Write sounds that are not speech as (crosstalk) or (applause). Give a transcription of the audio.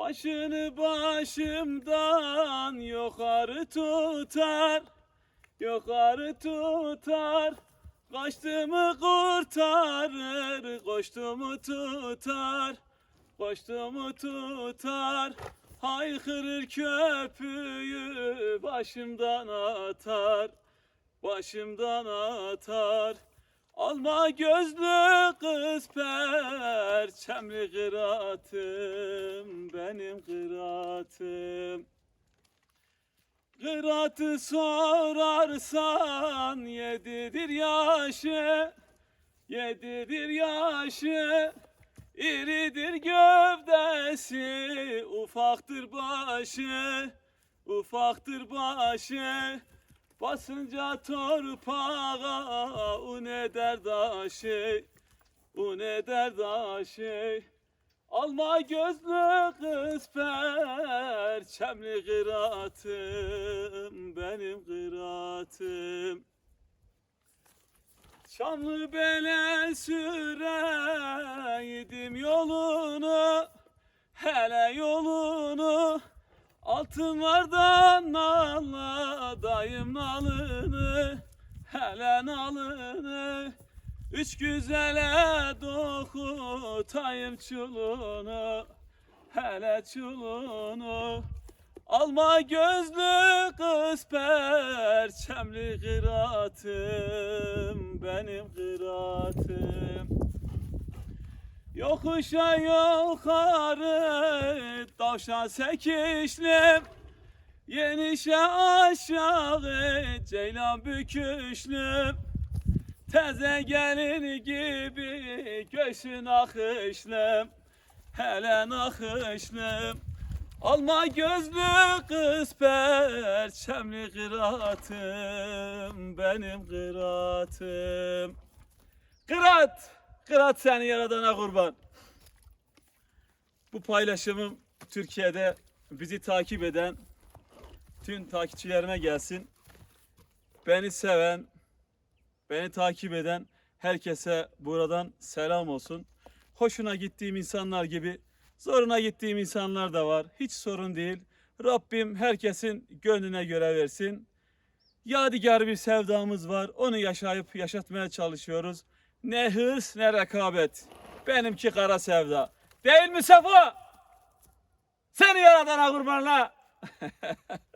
Başını başımdan yukarı tutar Yukarı tutar. Kaçtımı kurtarır Koştumu tutar Koştumu tutar. Haykırır köpüğü Başımdan atar Başımdan atar. Alma gözlü kız perçemli kıratım benim kıratım Kıratı sorarsan yedidir yaşı Yedidir yaşı. İridir gövdesi Ufaktır başı Ufaktır başı. Basınca torpağa un eder daşı Un eder daşı Alma gözlü kız perçemli kıratım Benim kıratım. Şanlı bele süreydim yolunu Hele yolunu. Altınlardan nalla dayım nalını Hele nalını Üç güzele dokutayım çulunu Hele çulunu. Alma gözlü kız perçemli kıratım Benim kıratım. Yokuşa yukarı tavşan sekişlim Yenişe aşağı ceylan büküşlüm Teze gelin gibi göğsün akışlım Hele nakışlım Alma gözlü kız perçemli kıratım Benim kıratım Kırat! Kırat seni yaradana kurban. Bu paylaşımım Türkiye'de bizi takip eden tüm takipçilerime gelsin. Beni seven, beni takip eden herkese buradan selam olsun. Hoşuna gittiğim insanlar gibi zoruna gittiğim insanlar da var. Hiç sorun değil. Rabbim herkesin gönlüne göre versin. Yadigar bir sevdamız var. Onu yaşayıp yaşatmaya çalışıyoruz. Ne hırs ne rekabet. Benimki kara sevda. Değil mi Safo? Seni yaradana kurbanla. (laughs)